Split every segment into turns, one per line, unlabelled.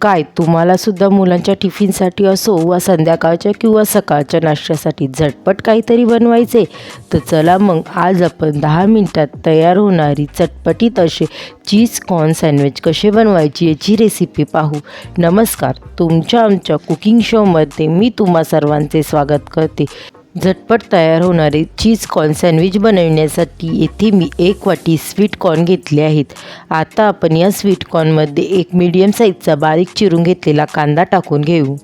काय? तुम्हालासुद्धा मुलांच्या टिफिनसाठी असो वा संध्याकाळच्या किंवा सकाळच्या नाश्त्यासाठी झटपट काहीतरी बनवायचे तर चला मग आज आपण दहा मिनटात तयार होणारी चटपटीत असे चीज कॉर्न सँडविच कसे बनवायची याची रेसिपी पाहू. नमस्कार तुमच्या आमच्या कुकिंग शोमध्ये मी तुम्हा सर्वांचे स्वागत करते. झटपट तयार होणारे चीज कॉर्न सँडविच बनवण्यासाठी येथे मी एक वाटी स्वीट कॉर्न घेतले आहेत. आता आपण या स्वीट कॉर्नमध्ये एक मीडियम साईजचा बारीक चिरून घेतलेला कांदा टाकून घेऊ.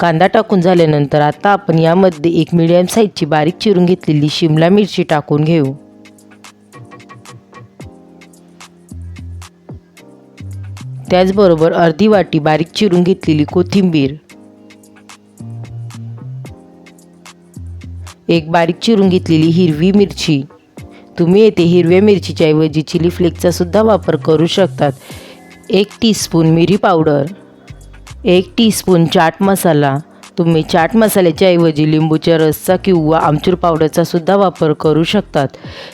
कांदा टाकून झाल्यानंतर आता आपण यामध्ये एक मीडियम साईजची बारीक चिरून घेतलेली शिमला मिरची टाकून घेऊ. त्याचबरोबर अर्धी वाटी बारीक चिरून घेतलेली कोथिंबीर. एक बारीक चिरून घेतलेली हिरवी मिरची. तुम्ही येथे हिरव्या मिरचीच्या ऐवजी चिली फ्लेक्सचा सुद्धा वापर करू शकतात. एक टीस्पून मिरी पावडर. एक टीस्पून चाट मसाला. तुम्ही चाट मसाल्याच्या ऐवजी लिंबूच्या रसचा किंवा आमचूर पावडरचा सुद्धा वापर करू शकतात.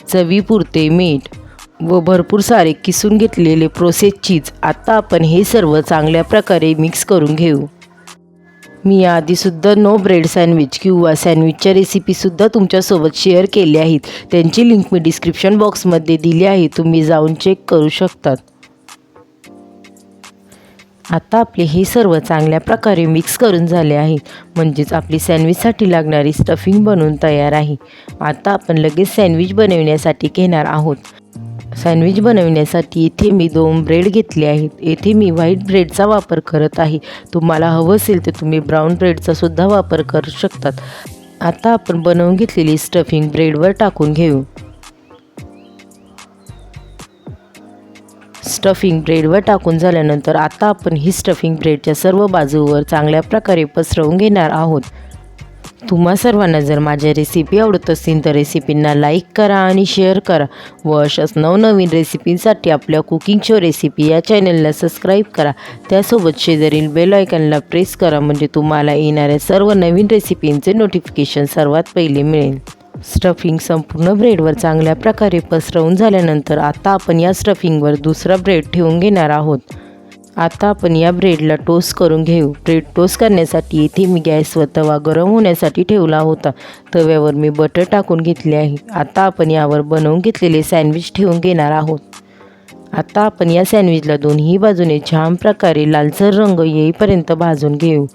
चवीपुरते मीठ व भरपूर सारे किसून घेतलेले प्रोसेस चीज आता आपण हे सर्व चांगल्या प्रकारे मिक्स करून घेऊ. मी याआधीसुद्धा नो ब्रेड सँडविच किंवा सँडविचच्या रेसिपीसुद्धा तुमच्यासोबत शेअर केल्या आहेत. त्यांची लिंक मी डिस्क्रिप्शन बॉक्समध्ये दिली आहे. तुम्ही जाऊन चेक करू शकतात. आता आपले हे सर्व चांगल्या प्रकारे मिक्स करून झाले आहे. म्हणजेच आपली सँडविचसाठी लागणारी स्टफिंग बनवून तयार आहे. आता आपण लगेच सँडविच बनवण्यासाठी घेणार आहोत. सँडविच बनवण्यासाठी येथे मी दोन ब्रेड घेतले आहेत. येथे मी व्हाईट ब्रेडचा वापर करत आहे. तुम्हाला हवं असेल तर तुम्ही ब्राऊन ब्रेडचा सुद्धा वापर करू शकतात. आता आपण बनवून घेतलेली स्टफिंग ब्रेडवर टाकून घेऊ. स्टफिंग ब्रेडवर टाकून झाल्यानंतर आता आपण ही स्टफिंग ब्रेडच्या सर्व बाजूवर चांगल्या प्रकारे पसरवून घेणार आहोत. तुम्हा सर्वांना जर माझ्या रेसिपी आवडत असतील तर रेसिपींना लाईक करा आणि शेअर करा. व अशाच नवनवीन रेसिपींसाठी आपल्या कुकिंग शो रेसिपी या चॅनलला सबस्क्राईब करा. त्यासोबत शेजारील बेल आयकनला प्रेस करा म्हणजे तुम्हाला येणाऱ्या सर्व नवीन रेसिपींचे नोटिफिकेशन सर्वात पहिले मिळेल. स्टफिंग संपूर्ण ब्रेडवर चांगल्या प्रकारे पसरवून झाल्यानंतर आता आपण या स्टफिंगवर दुसरा ब्रेड ठेवून घेणार आहोत. आता आपण या ब्रेडला टोस्ट करून घेऊ. ब्रेड टोस्ट करण्यासाठी इथे मी गॅसवर तवा गरम होण्यासाठी ठेवला होता. तव्यावर मी बटर टाकून घेतले आहे. आता आपण यावर बनवून घेतलेले सँडविच ठेवून घेणार आहोत. आता आपण या सँडविचला दोन्ही बाजूने छान प्रकारे लालसर रंग येईपर्यंत भाजून घेऊ.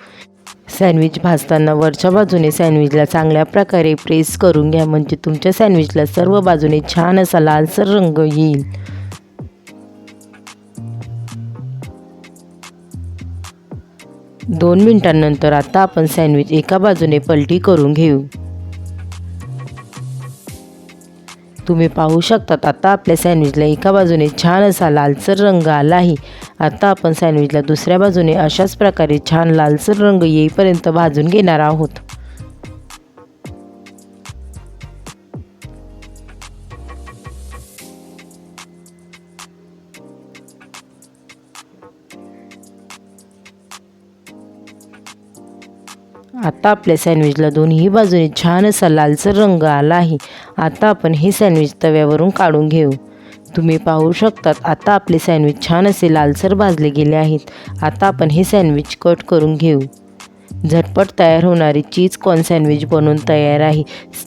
सँडविच भाजताना वरच्या बाजूने सँडविचला चांगल्या प्रकारे प्रेस करून घ्या. म्हणजे तुमच्या सँडविचला सर्व बाजूने छान असा लालसर रंग येईल. दोन मिनिटांनंतर आता आपण सँडविच एका बाजूने पलटी करून घेऊ. तुम्ही पाहू शकतात आता आपल्या सँडविचला एका बाजूने छान असा लालसर रंग आला आहे. आता आपण सँडविचला दुसऱ्या बाजूने अशाच प्रकारे छान लालसर रंग येईपर्यंत भाजून घेणार आहोत. आता आपल्या सँडविचला दोन्ही बाजूने छान असा लालसर रंग आला आहे. आता आपण हे सँडविच तव्यावरून काढून घेऊ. तुम्ही पाहू शकतात आता आपले सँडविच छान असे लालसर भाजले गेले आहेत. आता आपण हे सँडविच कट करून घेऊ. झटपट तयार होणारी चीज कॉर्न सँडविच बनवून तयार आहे?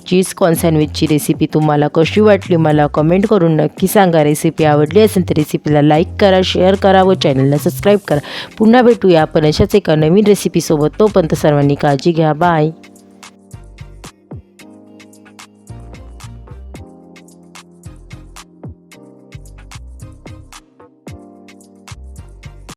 चीज कॉर्न सँडविचची रेसिपी तुम्हाला कशी वाटली? मला कमेंट करून नक्की सांगा. रेसिपी आवडली असेल तर रेसिपीला लाईक करा शेअर करा व चॅनलला सबस्क्राईब करा. पुन्हा भेटूया आपण अशाच एका नवीन रेसिपीसोबत तोपर्यंत सर्वांनी काळजी घ्या. बाय